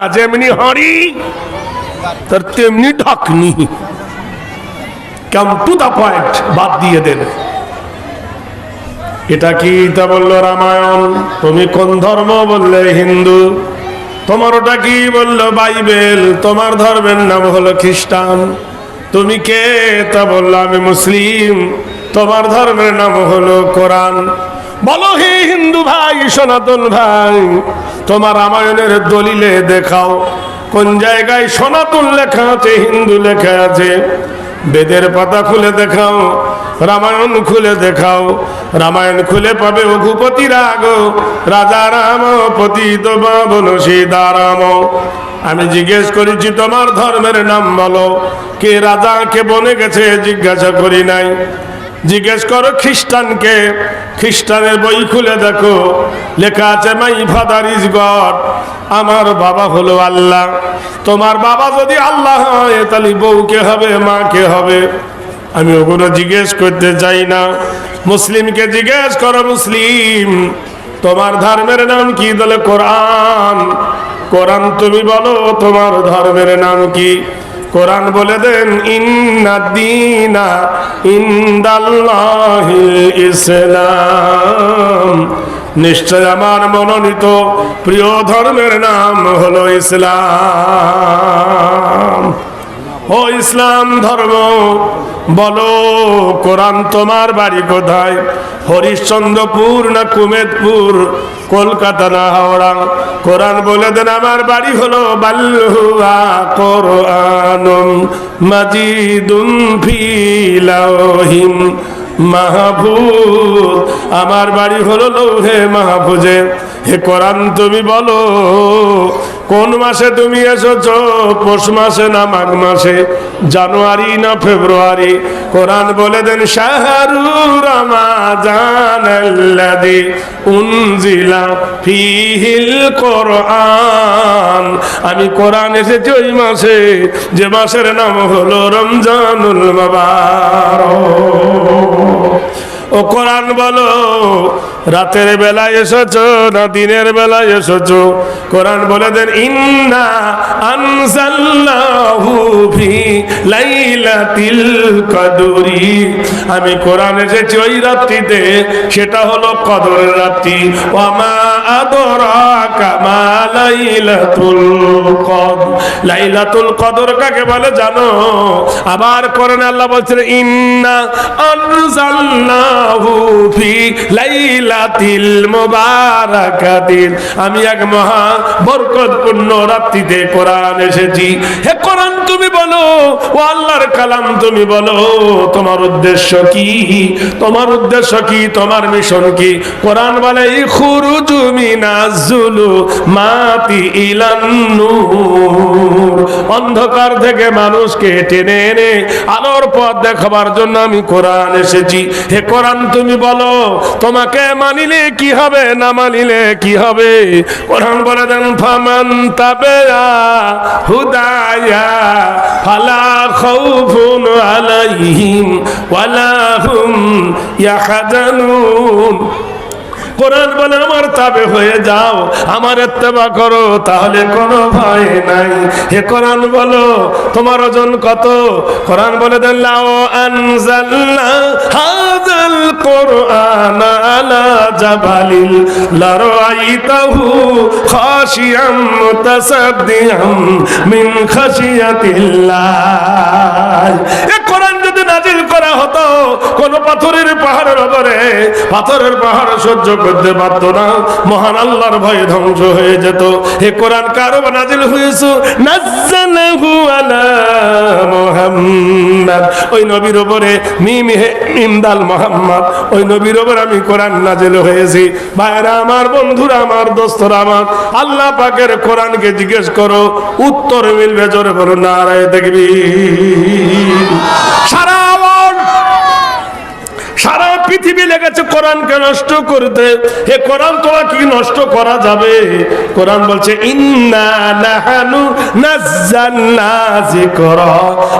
যেমনি হাঁড়ি, তার তেমনি ঢাকনি। কাম টু দা পয়েন্ট বাদ দিয়ে দেন এটা কি তা বলল রামায়ণ? তুমি কোন ধর্ম বললে হিন্দু? তোমার ওটা কি বলল বাইবেল? তোমার ধর্মের নাম হলো খ্রিস্টান। তুমি কে তা বলল, আমি মুসলিম। তোমার ধর্মের নাম হলো কোরআন। বলো হে হিন্দু ভাই, সনাতন ভাই তোমার রামায়ণের দলিলে দেখাও। কোন জায়গায় সনাতন লেখা আছে, হিন্দু লেখা আছে? বেদের পাতা খুলে দেখাও, রামায়ণ খুলে দেখাও। রামায়ণ খুলে পাবে রঘুপতি রাগ, রাজা রাম, পতিত বাবন সীতারাম। আমি জিজ্ঞেস করেছি, তোমার ধর্মের নাম বলো। কে রাজা, কে বনে গেছে, জিজ্ঞাসা করি নাই। জিজ্ঞেস করো খ্রিস্টানকে। খ্রিস্টানের বই খুলে দেখো। লেখা আছে, মাই ফাদার ইজ গড, আমার বাবা হলো আল্লাহ। তোমার বাবা যদি আল্লাহ হয়, তাহলে বউকে হবে মাকে হবে? আমি ওগুলো জিজ্ঞেস করতে চাই না। মুসলিমকে জিজ্ঞেস করো, মুসলিম, তোমার ধর্মের নাম কি? বলে, কোরআন। কোরআন তুমি বলো, তোমার ধর্মের নাম কি? কোরআন বলে দেন ইন্নাদ্দিনা ইন্দাল্লাহিল ইসলাম। নিশ্চয় আমার মনোনীত প্রিয় ধর্মের নাম হলো ইসলাম। ও ইসলাম ধর্ম, বলো, কোরআন তোমার বাড়ি কোথায়? হরিশ্চন্দ্রপুর না কুমেদপুর? কলকাতা না হাওড়া? কোরআন বলে দেন, আমার বাড়ি হলো বাল্লুয়া ফিলাহিম মাহফুজ। আমার বাড়ি হলো লৌহে মাহফুজে। হে কোরআন, তুমি বলো কোন মাসে তুমি এসেছ? পৌষ মাসে না মাঘ মাসে? জানুয়ারি না ফেব্রুয়ারি? কোরআন বলে দেন কোরআন। আমি কোরআন এসেছি ওই মাসে। যে মাসের নাম হলো রমজানুল মুবারক। ও কোরআন বলো, রাতের বেলায় এসেছ না দিনের বেলায় এসেছ? কোরআন বলে দেন, ইন্না কদরি। আমি কোরআন এসেছি ওই রাত্রিতে, সেটা হলো কদরের রাত্রি। ওয়ামা আদরাকা মা লাইলাতুল কদর। লাইলাতুল কদর কাকে বলে জানো? আবার কোরআনে আল্লাহ বলছেন, ইন্না আনজালনাহু আমি এক মহা বরকতপূর্ণ রাত্রিতে কোরআন এসেছি। হে কোরআন তুমি বলো, ও আল্লাহর কালাম তুমি বলো, তোমার উদ্দেশ্য কি? তোমার উদ্দেশ্য কি? তোমার মিশন কি? কোরআন বলে, ইখরুজু মিনাজ্জুলু মাতি ইলান অন্ধকার থেকে মানুষকে টেনে এনে আলোর পথ দেখাবার জন্য আমি কোরআন এসেছি। হে কোরআন তুমি বলো, তোমাকে মানিলে কি হবে, না মানিলে কি হবে? কোরআন বলে দেন, ফামান তাবেয়া হুদায়া, ফালা খাউফুন আলাইহিম, ওয়ালা হুম ইয়াহজানুন। কোরআন বলে আমার তাবে হয়ে যাও, আমার এত্তেবা করো, তাহলে কোনো ভয় নাই। হে কোরআন বলো, তোমার ওজন কত? কোরআন বলে দেন, লাও আনজালনা হাযাল কোরআন আলা জাবালিল লারাইতাহু খাশিয়াম মুতাসাদ্দিয়াম মিন খাশিয়াতিল্লাহ। কোরআন যদি নাজিল করা হতো, কোন পাথরের পাহাড়ের ওপরে পাথরের পাহাড় সহ্য করতে পারতো না। মহান আল্লাহর ভয়ে ধ্বংস হয়ে যেত। হে কোরআন, কারও নাজিল হয়েছে? নাজ্জালাহু আলা মুহাম্মদ। ওই নবীর উপরে মিম হে, মিম দাল মুহাম্মদ। ওই নবীর উপর আমি কোরআন নাজিল হয়েছি। ভাইরা আমার, বন্ধুরা আমার, দোস্তরা আমার, আল্লাহ পাকের কোরআনকে জিজ্ঞেস করো, উত্তর মিলবে জোরে বলো, নারায় দেখবি সারা পৃথিবী লেগেছে কোরআনকে নষ্ট করতে। হে কোরআন তোরা কি নষ্ট করা যাবে? কোরআন বলছে, ইন্না নাহানু নাজ্জালনা যিকরা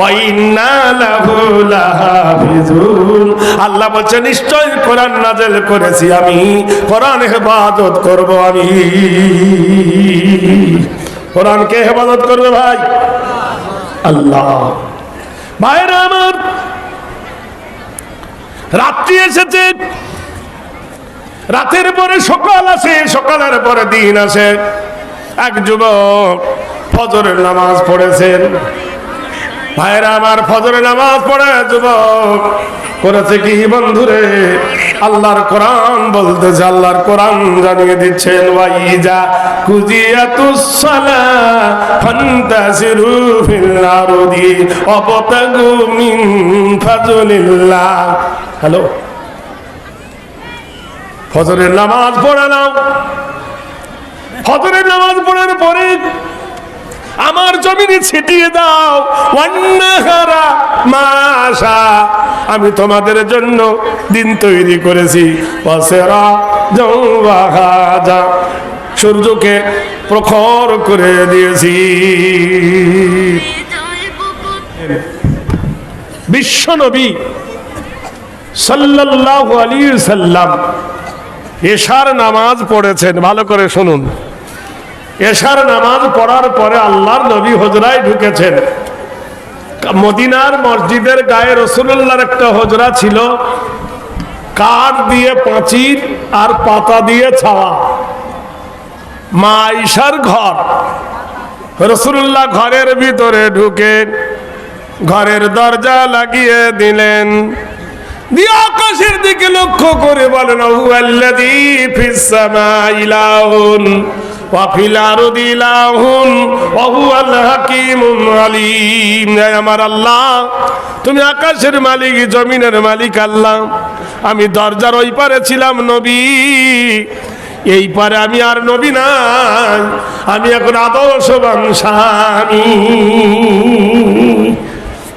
ওয়া ইন্না আল্লাহ বলছে নিশ্চয় কোরআন নাযিল করেছি আমি। কোরআন হেফাজত করব আমি। কোরআনকে হেফাজত করবে ভাই? আল্লাহ। ভাইরা আমার, রাত্রি এসেছে। রাতের পরে সকাল আসে, সকালের পরে দিন আসে। এক যুবক ফজরের নামাজ পড়েছেন। ভাইরা আমার ফজরের নামাজ পড়ে, যুবক। করেছে কি বন্ধুরে? আল্লাহর কোরআন বলতেছে, আল্লাহর কোরআন জানিয়ে দিচ্ছেন, ওয়াইজা কুজিয়াতুসসালা ফান্তাসিরু ফিল আরদি ওয়াবতাগু মিন ফাজলিল্লাহ। হ্যালো? ফজরের নামাজ পড়ে নাও। ফজরের নামাজ পড়ার পরে আমার জমিনে ছিটিয়ে দাও। মাশা। আমি তোমাদের জন্য দিন তৈরি করেছি। সূর্যকে প্রখর করে দিয়েছি। বিশ্ব নবী সাল্লাল্লাহু আলাইহি সাল্লাম এশার নামাজ পড়েছেন। ভালো করে শুনুন। এশার নামাজ পড়ার পরে আল্লাহর নবী হজরায় ঢুকেছেন। মদিনার মসজিদের গায়ে রসুল্লাহর একটা হজরা ছিল, কাঠ দিয়ে পাঁচির আর পাতা দিয়ে ছাওয়া। মা ঈশার ঘর। রসুল্লাহ ঘরের ভিতরে ঢুকে ঘরের দরজা লাগিয়ে দিলেন। আকাশের দিকে লক্ষ্য করে বলেন আমার আল্লাহ, তুমি আকাশের মালিক, জমিনের মালিক আল্লাহ। আমি দরজার ওই পারে ছিলাম নবী। এই পারে আমি আর নবী না আমি এখন আদর্শবান স্বামী।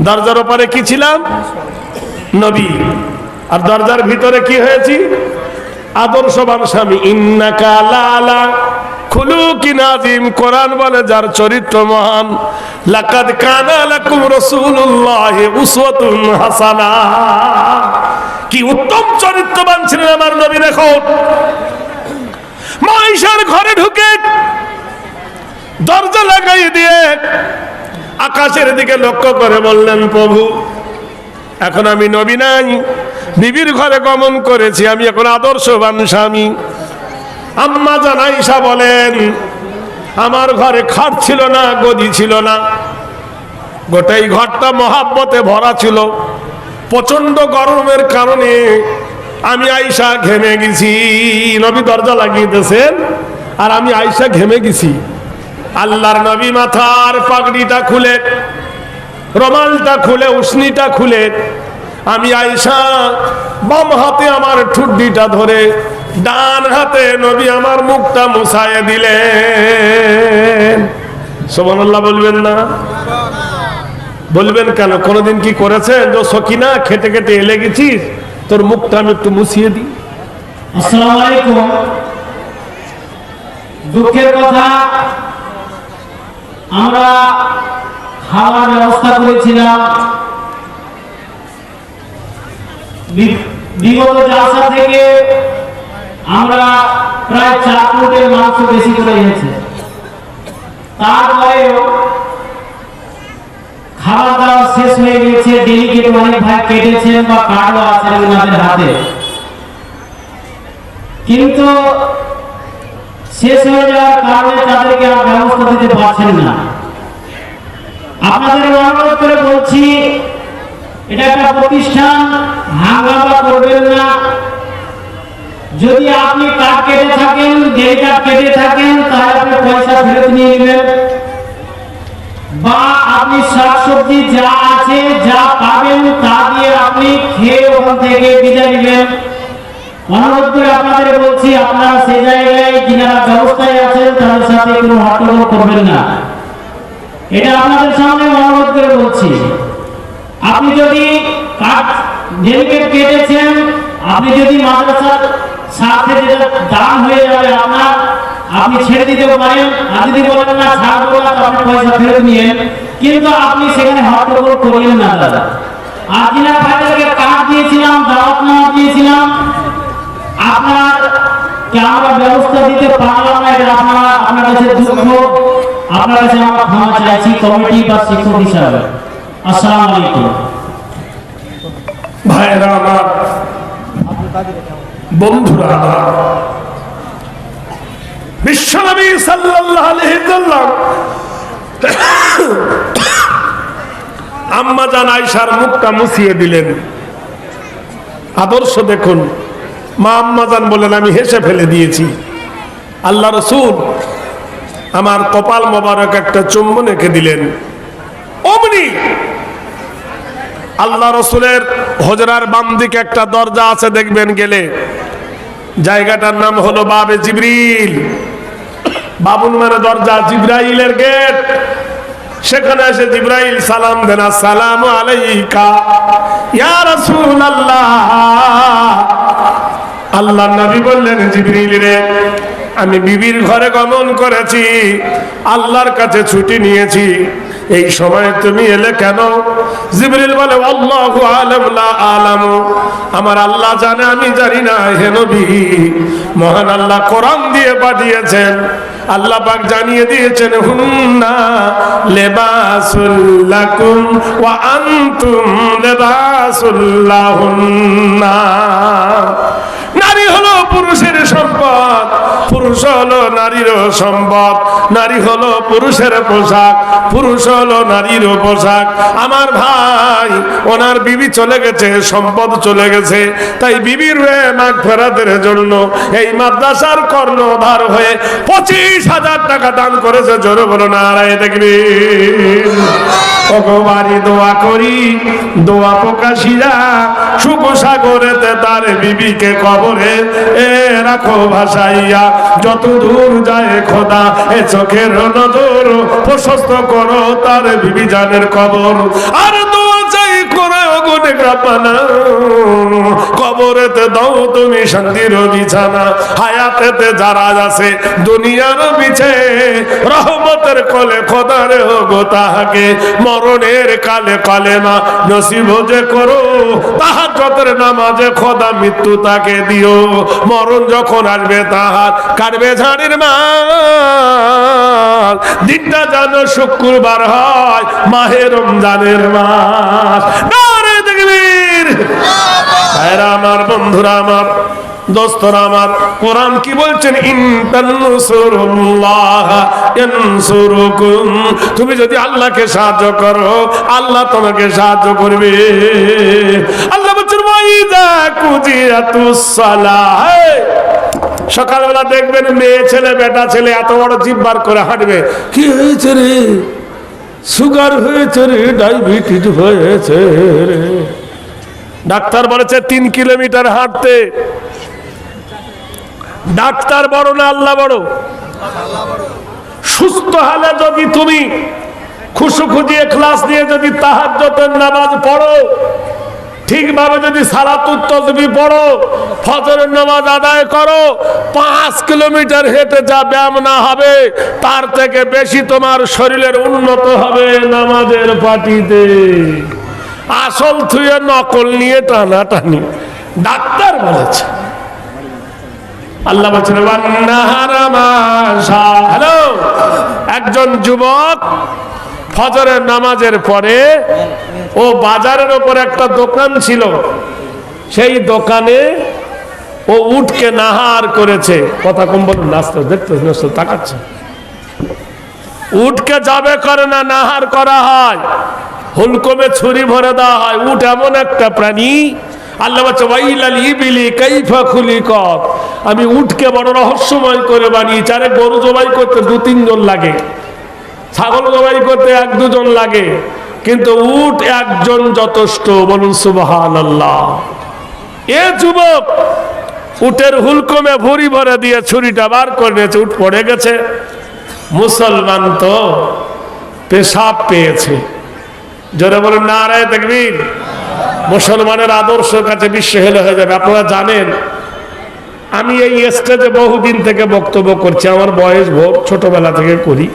দরজার ওপারে কি ছিলাম? নবী। আর দরজার ভিতরে কি হয়েছি? আদর্শবান স্বামী। ইন্নাকা লালা বলে যার চরিত্র মহান। হাসানা। কি উত্তম চরিত্রবান আমার মাইশার ঘরে ঢুকে দরজা লাগাই দিয়ে আকাশের দিকে লক্ষ্য করে বললেন, প্রভু, এখন আমি নবী নাই। বিবির ঘরে গমন করেছি। আমি এখন আদর্শবান স্বামী। আম্মা জানাইসা বলেন, আমার ঘরে খাট ছিল না, গদি ছিল না। গোটাই ঘরটা মহাব্বতে ভরা ছিল। প্রচণ্ড গরমের কারণে আমি আইসা ঘেমে গেছি। নবী দরজা লাগিয়েতেছেন, আর আমি আইসা ঘেমে গেছি। আল্লাহর নবী মাথার পাগড়িটা খুলে, রমালটা খুলে উষ্ণিটা খুলে, আমি আইসা বাম হাতে আমার ঠুড্ডিটা ধরে ডান হাতে নবী আমার মুখটা মুছায় দিলেন। সোমানুল্লাহ বলবেন না। বলবেন কেন? কোনোদিন কি করেছেন? যে সকিনা খেতে খেতে এলে গেছিস? তোর মুখটা আমি একটু মুছিয়ে দিই। আমরা থেকে আমরা প্রায় চার ফুটের মাংস বেশি করে এনেছি। তারপরেও খাওয়া দাওয়া শেষ হয়ে গেছে ডেলিকেট অনেক ভাই কেটেছেন বা কার্ডও আছে ওনাদের হাতে। কিন্তু শেষ হয়ে যাওয়ার কারণে তাদেরকে আর ব্যবস্থা দিতে পারছেন না। আপনাদের অনুরোধ করে বলছি, এটা একটা প্রতিষ্ঠান, হাঙ্গামা করবেন না। যদি আপনি কার্ড কেটে থাকেন কার্ড কেটে থাকেন তাহলে আপনি পয়সা ফেরত নিয়ে নেবেন। বা আপনি শাকসবজি যা আছে, যা পাবেন, তা দিয়ে আপনি খেয়ে ওখান থেকে বিদায় নেবেন। অনুরোধ করে আপনাদের বলছি, আপনারা সেই জায়গায় যিনারা ব্যবস্থায় আছেন, তাদের সাথে কোনো হট্টগোল করবেন না। এটা আপনাদের সামনে অনুরোধ করে বলছি। আপনি যদি কাঠ ডেলিকেট কেটেছেন, আপনি যদি মাদ্রাসার সাথে যেটা দান হয়ে যাবে আপনার আপনি ছেড়ে দিতে পারেন। আর যদি বলেন না ছাড়বো না আপনি পয়সা ফেরত নিয়েন। কিন্তু আপনি সেখানে হট্টগোল করিয়েন না, দাদা। আর যিনা ভাইদেরকে কাঠ দিয়েছিলাম, দাওয়াত নামা দিয়েছিলাম, আপনার আমরা ব্যবস্থা দিতে পারলাম না এটা আপনারা, আপনার কাছে দুঃখ, আপনার কাছে আমরা ক্ষমা চাইছি, কমিটি বা শিক্ষক হিসাবে। আসসালামু আলাইকুম। ভাইরা আমার বন্ধুরা, বিশ্বনবী সাল্লাম আম্মা জান আয়েশার মুখটা মুছিয়ে দিলেন। আদর্শ দেখুন, মা আম্মা জান বলেন আমি হেসে ফেলে দিয়েছি। আল্লাহ রসুল আমার কপাল মোবারক একটা চুম্বন এঁকে দিলেন। অমনি আল্লাহ রসুলের হজরার বাম দিকে একটা দরজা আছে, দেখবেন গেলে। জায়গাটার নাম হলো বাবে জিবরিল। বাবুল মানে দরজা, জিব্রাইলের গেট। সেখানে এসে জিব্রাইল সালাম দেন সালাম আলাইকা, ইয়া রাসূলুল্লাহ। আল্লাহ নবী বললেন, জিবরিল রে, আমি বিবির ঘরে গমন করেছি, আল্লাহর কাছে ছুটি নিয়েছি। এই সময় তুমি এলে কেন? জিবরিল বলে, আল্লাহু আলাম, লা আলামু। আমার আল্লাহ জানে, আমি জানি না, হে নবী। মহান আল্লাহ কোরআন দিয়ে পাঠিয়েছেন। আল্লাহ পাক জানিয়ে দিয়েছেন, হুন্না লেবাসুল লাকুম ওয়া আনতুম লেবাসুল লাহুন্না নারী হলো পুরুষের সম্পদ, পুরুষ হলো নারীরও সম্পদ, নারী হলো পুরুষের পোশাক, পুরুষ হলো নারীর পোশাক। আমার ভাই, ওনার বিবি চলে গেছে, সম্পদ চলে গেছে। তাই বিবির রে মাগ জন্য এই মাদ্রাসার কর্ণধার হয়ে পঁচিশ হাজার টাকা দান করেছে। জোরে বলো না আড়াই দেখবি ভগবানই দোয়া করি, দোয়া প্রকাশিয়া সুখ সাগরেতে তার বিবিকে কবরে এ রাখো ভাসাইয়া যত দূর যায় খোদা, এ চোখের নজর প্রশস্ত করো তার বিবিজানের কবর। আর দোয়া চাই করে অগুনে গ্রাপানা কবরেতে দাও তুমি শান্তির বিছানা। যারা আছে দুনিয়ার রহমতের কোলে গো তাহাকে। মরণের কালে কালেমা নসিব যে করো। তাহার যতের নামাজে খোদা মৃত্যু তাকে দিও। মরণ যখন আসবে তাহার কাটবে ঝাড়ির মাল। দিনটা যেন শুক্রবার হয়, মাহে রমজানের মাস নারে দেখবীর ভাইরা আমার, বন্ধুরা আমার, দোস্তরা আমার, কোরআন কি বলছেন? তুমি যদি আল্লাহকে সাহায্য করো, আল্লাহ তোমাকে সাহায্য করবে। আল্লাহ বলছেন সকালবেলা দেখবেন মেয়ে ছেলে, বেটা ছেলে এত বড় জিভ বার করে হাঁটবে। কি হয়েছে রে? সুগার হয়েছে রে, ডায়াবেটিস হয়েছে রে। ডাক্তার বলেছে তিন কিলোমিটার হাঁটতে। ডাক্তার বড় না আল্লাহ বড়? সুস্থ হালে যদি তুমি খুশু খুঁজিয়ে ক্লাস দিয়ে যদি তাহার নামাজ পড়ো ঠিকভাবে যদি সালাতুর তসবি পড়ো, ফজরের নামাজ আদায় করো, পাঁচ কিলোমিটার হেঁটে যা ব্যায়াম না হবে, তার থেকে বেশি তোমার শরীরের উন্নত হবে নামাজের পাটিতে। আসল থুয়ে নকল নিয়ে টানাটানি। ডাক্তার বলেছে। আল্লাহ বলছেন একজন যুবক ফজরের নামাজের পরে ও বাজারের ওপর একটা দোকান ছিল। সেই দোকানে ও উঠকে নাহার করেছে। কথা কম বলুন, নাস্তা দেখতে নাস্তা তাকাচ্ছে। উঠকে যাবে করে না, নাহার করা হয়। হুলকমে ছুরি ভরে দেওয়া হয়। উঠ এমন একটা প্রাণী, আল্লাহ আমি উঠকে বড় রহস্যময় করে বানিয়েছি। আরে গরু জবাই করতে দু তিনজন লাগে। ছাগল জবাই করতে এক দুজন লাগে, কিন্তু উট একজন যথেষ্ট। বলুন সুবহান আল্লাহ এ যুবক, উটের হুলকমে ভুরি ভরে দিয়ে ছুরিটা বার করে নিয়েছে উঠ পড়ে গেছে। মুসলমান তো পেশাব পেয়েছে। জোরে বলুন না রায় দেখবিন মুসলমানের আদর্শ কাছে বিশ্ব হেলে হয়ে যাবে। আপনারা জানেন, আমি এই স্টেজে বহুদিন থেকে বক্তব্য করছি, আমার বয়স ভোর ছোটবেলা থেকে করি।